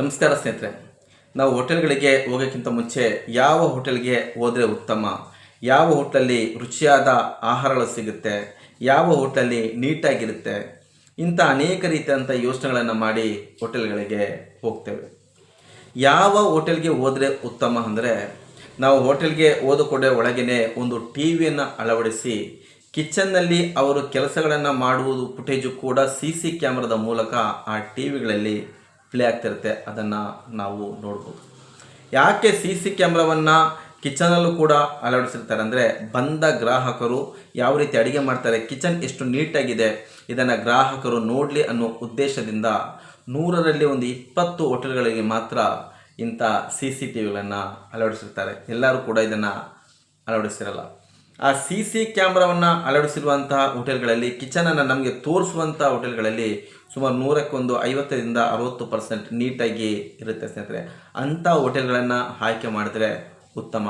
ನಮಸ್ಕಾರ ಸ್ನೇಹಿತರೆ. ನಾವು ಹೋಟೆಲ್ಗಳಿಗೆ ಹೋಗೋಕ್ಕಿಂತ ಮುಂಚೆ ಯಾವ ಹೋಟೆಲ್ಗೆ ಹೋದರೆ ಉತ್ತಮ? ಯಾವ ಹೋಟ್ಲಲ್ಲಿ ರುಚಿಯಾದ ಆಹಾರಗಳು ಸಿಗುತ್ತೆ? ಯಾವ ಹೋಟ್ಲಲ್ಲಿ ನೀಟಾಗಿರುತ್ತೆ? ಇಂಥ ಅನೇಕ ರೀತಿಯಾದಂಥ ಯೋಚನೆಗಳನ್ನು ಮಾಡಿ ಹೋಟೆಲ್ಗಳಿಗೆ ಹೋಗ್ತೇವೆ. ಯಾವ ಹೋಟೆಲ್ಗೆ ಹೋದರೆ ಉತ್ತಮ ಅಂದರೆ, ನಾವು ಹೋಟೆಲ್ಗೆ ಒಳಗೇ ಒಳಗೇನೆ ಒಂದು ಟಿ ವಿಯನ್ನು ಅಳವಡಿಸಿ, ಕಿಚನ್ನಲ್ಲಿ ಅವರು ಕೆಲಸಗಳನ್ನು ಮಾಡುವುದು ಫುಟೇಜು ಕೂಡ ಸಿ ಸಿ ಕ್ಯಾಮ್ರಾದ ಮೂಲಕ ಆ ಟಿ ವಿಗಳಲ್ಲಿ ಪ್ಲೇ ಆಗ್ತಿರುತ್ತೆ, ಅದನ್ನು ನಾವು ನೋಡ್ಬೋದು. ಯಾಕೆ ಸಿ ಸಿ ಕ್ಯಾಮ್ರಾವನ್ನು ಕಿಚನಲ್ಲೂ ಕೂಡ ಅಳವಡಿಸಿರ್ತಾರೆ ಅಂದರೆ, ಬಂದ ಗ್ರಾಹಕರು ಯಾವ ರೀತಿ ಅಡುಗೆ ಮಾಡ್ತಾರೆ, ಕಿಚನ್ ಎಷ್ಟು ನೀಟಾಗಿದೆ, ಇದನ್ನು ಗ್ರಾಹಕರು ನೋಡಲಿ ಅನ್ನೋ ಉದ್ದೇಶದಿಂದ ನೂರರಲ್ಲಿ ಒಂದು ಇಪ್ಪತ್ತು ಹೋಟೆಲ್ಗಳಿಗೆ ಮಾತ್ರ ಇಂಥ ಸಿ ಸಿ ಟಿ ವಿಗಳನ್ನು ಅಳವಡಿಸಿರ್ತಾರೆ. ಎಲ್ಲರೂ ಕೂಡ ಇದನ್ನು ಅಳವಡಿಸಿರಲ್ಲ. ಆ ಸಿ ಸಿ ಕ್ಯಾಮ್ರಾವನ್ನು ಅಳವಡಿಸಿರುವಂತಹ ಹೋಟೆಲ್ಗಳಲ್ಲಿ ಕಿಚನನ್ನು ನಮಗೆ ತೋರಿಸುವಂಥ ಹೋಟೆಲ್ಗಳಲ್ಲಿ ಸುಮಾರು ನೂರಕ್ಕೊಂದು ಐವತ್ತರಿಂದ ಅರವತ್ತು ಪರ್ಸೆಂಟ್ ನೀಟಾಗಿ ಇರುತ್ತೆ ಸ್ನೇಹಿತರೆ. ಅಂಥ ಹೋಟೆಲ್ಗಳನ್ನು ಆಯ್ಕೆ ಮಾಡಿದ್ರೆ ಉತ್ತಮ.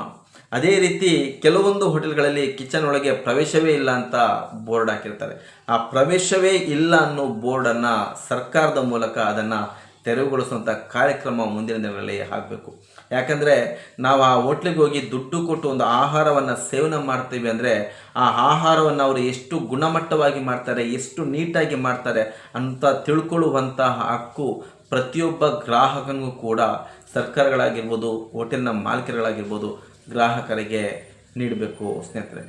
ಅದೇ ರೀತಿ ಕೆಲವೊಂದು ಹೋಟೆಲ್ಗಳಲ್ಲಿ ಕಿಚನ್ ಒಳಗೆ ಪ್ರವೇಶವೇ ಇಲ್ಲ ಅಂತ ಬೋರ್ಡ್ ಹಾಕಿರ್ತಾರೆ. ಆ ಪ್ರವೇಶವೇ ಇಲ್ಲ ಅನ್ನೋ ಬೋರ್ಡನ್ನು ಸರ್ಕಾರದ ಮೂಲಕ ಅದನ್ನು ತೆರವುಗೊಳಿಸುವಂಥ ಕಾರ್ಯಕ್ರಮ ಮುಂದಿನ ದಿನಗಳಲ್ಲಿ ಆಗಬೇಕು. ಯಾಕಂದರೆ ನಾವು ಆ ಹೋಟ್ಲಿಗೆ ಹೋಗಿ ದುಡ್ಡು ಕೊಟ್ಟು ಒಂದು ಆಹಾರವನ್ನು ಸೇವನೆ ಮಾಡ್ತೀವಿ ಅಂದರೆ ಆ ಆಹಾರವನ್ನು ಅವರು ಎಷ್ಟು ಗುಣಮಟ್ಟವಾಗಿ ಮಾಡ್ತಾರೆ, ಎಷ್ಟು ನೀಟಾಗಿ ಮಾಡ್ತಾರೆ ಅಂತ ತಿಳ್ಕೊಳ್ಳುವಂತಹ ಹಕ್ಕು ಪ್ರತಿಯೊಬ್ಬ ಗ್ರಾಹಕನಿಗೂ ಕೂಡ ಸರ್ಕಾರಗಳಾಗಿರ್ಬೋದು, ಹೋಟೆಲ್ನ ಮಾಲೀಕರುಗಳಾಗಿರ್ಬೋದು ಗ್ರಾಹಕರಿಗೆ ನೀಡಬೇಕು ಸ್ನೇಹಿತರೆ.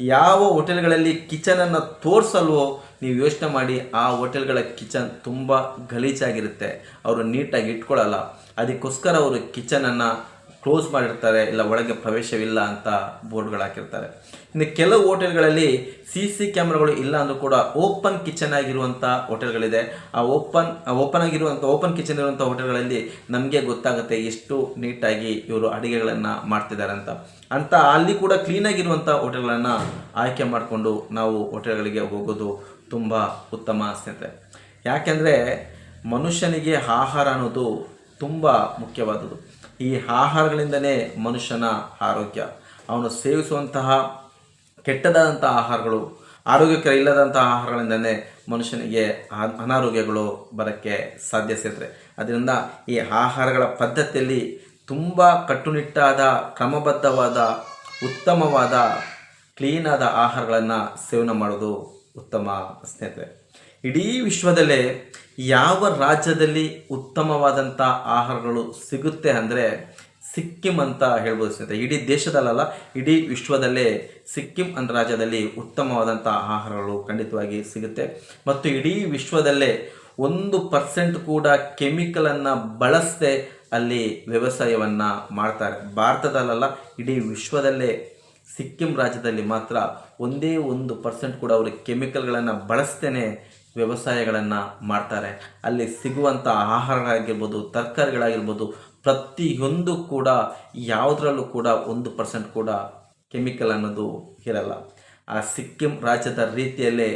ಯಾವ ಹೋಟೆಲ್ಗಳಲ್ಲಿ ಕಿಚನನ್ನು ತೋರಿಸಲ್ವೋ ನೀವು ಯೋಚನೆ ಮಾಡಿ ಆ ಹೋಟೆಲ್ಗಳ ಕಿಚನ್ ತುಂಬ ಗಲೀಜಾಗಿರುತ್ತೆ. ಅವರು ನೀಟಾಗಿ ಇಟ್ಕೊಳ್ಳಲ್ಲ. ಅದಕ್ಕೋಸ್ಕರ ಅವರು ಕಿಚನನ್ನು ಕ್ಲೋಸ್ ಮಾಡಿರ್ತಾರೆ, ಇಲ್ಲ ಒಳಗೆ ಪ್ರವೇಶವಿಲ್ಲ ಅಂತ ಬೋರ್ಡ್ಗಳು ಹಾಕಿರ್ತಾರೆ. ಇನ್ನು ಕೆಲವು ಹೋಟೆಲ್ಗಳಲ್ಲಿ ಸಿ ಸಿ ಕ್ಯಾಮ್ರಾಗಳು ಇಲ್ಲ ಅಂದರೂ ಕೂಡ ಓಪನ್ ಕಿಚನ್ ಆಗಿರುವಂಥ ಹೋಟೆಲ್ಗಳಿದೆ. ಆ ಓಪನ್ ಓಪನ್ ಆಗಿರುವಂಥ, ಓಪನ್ ಕಿಚನ್ ಇರುವಂಥ ಹೋಟೆಲ್ಗಳಲ್ಲಿ ನಮಗೆ ಗೊತ್ತಾಗುತ್ತೆ ಎಷ್ಟು ನೀಟಾಗಿ ಇವರು ಅಡುಗೆಗಳನ್ನು ಮಾಡ್ತಿದ್ದಾರೆ ಅಂತ. ಅಂತ ಅಲ್ಲಿ ಕೂಡ ಕ್ಲೀನಾಗಿರುವಂಥ ಹೋಟೆಲ್ಗಳನ್ನು ಆಯ್ಕೆ ಮಾಡಿಕೊಂಡು ನಾವು ಹೋಟೆಲ್ಗಳಿಗೆ ಹೋಗೋದು ತುಂಬ ಉತ್ತಮ ಸ್ನೇಹಿತರೆ ಯಾಕೆಂದರೆ ಮನುಷ್ಯನಿಗೆ ಆಹಾರ ಅನ್ನೋದು ತುಂಬ ಮುಖ್ಯವಾದುದು ಈ ಆಹಾರಗಳಿಂದಲೇ ಮನುಷ್ಯನ ಆರೋಗ್ಯ. ಅವನು ಸೇವಿಸುವಂತಹ ಕೆಟ್ಟದಾದಂಥ ಆಹಾರಗಳು, ಆರೋಗ್ಯಕರ ಇಲ್ಲದಂಥ ಆಹಾರಗಳಿಂದಲೇ ಮನುಷ್ಯನಿಗೆ ಅನಾರೋಗ್ಯಗಳು ಬರೋಕ್ಕೆ ಸಾಧ್ಯ ಸೇರ್ತದೆ. ಅದರಿಂದ ಈ ಆಹಾರಗಳ ಪದ್ಧತಿಯಲ್ಲಿ ತುಂಬ ಕಟ್ಟುನಿಟ್ಟಾದ, ಕ್ರಮಬದ್ಧವಾದ, ಉತ್ತಮವಾದ, ಕ್ಲೀನಾದ ಆಹಾರಗಳನ್ನು ಸೇವನೆ ಮಾಡೋದು ಉತ್ತಮ ಸ್ನೇಹಿತರೆ. ಇಡೀ ವಿಶ್ವದಲ್ಲೇ ಯಾವ ರಾಜ್ಯದಲ್ಲಿ ಉತ್ತಮವಾದಂಥ ಆಹಾರಗಳು ಸಿಗುತ್ತೆ ಅಂದರೆ ಸಿಕ್ಕಿಂ ಅಂತ ಹೇಳ್ಬೋದು ಸ್ನೇಹಿತರೆ. ಇಡೀ ದೇಶದಲ್ಲಲ್ಲ, ಇಡೀ ವಿಶ್ವದಲ್ಲೇ ಸಿಕ್ಕಿಂ ಅಂತ ರಾಜ್ಯದಲ್ಲಿ ಉತ್ತಮವಾದಂಥ ಆಹಾರಗಳು ಖಂಡಿತವಾಗಿ ಸಿಗುತ್ತೆ. ಮತ್ತು ಇಡೀ ವಿಶ್ವದಲ್ಲೇ ಒಂದು ಪರ್ಸೆಂಟ್ ಕೂಡ ಕೆಮಿಕಲನ್ನು ಬಳಸದೆ ಅಲ್ಲಿ ವ್ಯವಸಾಯವನ್ನು ಮಾಡ್ತಾರೆ. ಭಾರತದಲ್ಲ ಇಡೀ ವಿಶ್ವದಲ್ಲೇ ಸಿಕ್ಕಿಂ ರಾಜ್ಯದಲ್ಲಿ ಮಾತ್ರ ಒಂದೇ ಒಂದು ಪರ್ಸೆಂಟ್ ಕೂಡ ಅವರು ಕೆಮಿಕಲ್ಗಳನ್ನು ಬಳಸ್ತೇನೆ ವ್ಯವಸಾಯಗಳನ್ನು ಮಾಡ್ತಾರೆ. ಅಲ್ಲಿ ಸಿಗುವಂಥ ಆಹಾರಗಳಾಗಿರ್ಬೋದು, ತರಕಾರಿಗಳಾಗಿರ್ಬೋದು, ಪ್ರತಿಯೊಂದು ಕೂಡ ಯಾವುದರಲ್ಲೂ ಕೂಡ ಒಂದು ಪರ್ಸೆಂಟ್ ಕೂಡ ಕೆಮಿಕಲ್ ಅನ್ನೋದು ಇರಲ್ಲ. ಆ ಸಿಕ್ಕಿಂ ರಾಜ್ಯದ ರೀತಿಯಲ್ಲೇ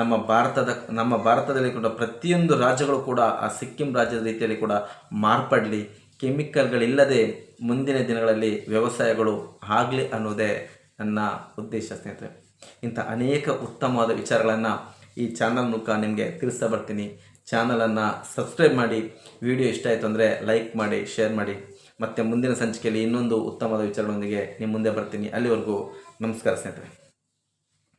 ನಮ್ಮ ಭಾರತದ, ನಮ್ಮ ಭಾರತದಲ್ಲಿ ಕೂಡ ಪ್ರತಿಯೊಂದು ರಾಜ್ಯಗಳು ಕೂಡ ಆ ಸಿಕ್ಕಿಂ ರಾಜ್ಯದ ರೀತಿಯಲ್ಲಿ ಕೂಡ ಮಾರ್ಪಡಲಿ. ಕೆಮಿಕಲ್ಗಳಿಲ್ಲದೆ ಮುಂದಿನ ದಿನಗಳಲ್ಲಿ ವ್ಯವಸಾಯಗಳು ಆಗಲಿ ಅನ್ನೋದೇ ನನ್ನ ಉದ್ದೇಶ ಸ್ನೇಹಿತರೆ. ಇಂಥ ಅನೇಕ ಉತ್ತಮವಾದ ವಿಚಾರಗಳನ್ನು ಈ ಚಾನಲ್ ಮೂಲಕ ನಿಮಗೆ ತಿಳಿಸ್ತಾ ಬರ್ತೀನಿ. ಚಾನಲನ್ನು ಸಬ್ಸ್ಕ್ರೈಬ್ ಮಾಡಿ ವಿಡಿಯೋ ಇಷ್ಟ ಆಯಿತು ಅಂದರೆ ಲೈಕ್ ಮಾಡಿ ಶೇರ್ ಮಾಡಿ. ಮತ್ತು ಮುಂದಿನ ಸಂಚಿಕೆಯಲ್ಲಿ ಇನ್ನೊಂದು ಉತ್ತಮವಾದ ವಿಚಾರಗಳೊಂದಿಗೆ ನಿಮ್ಮ ಮುಂದೆ ಬರ್ತೀನಿ. ಅಲ್ಲಿವರೆಗೂ ನಮಸ್ಕಾರ ಸ್ನೇಹಿತರೆ.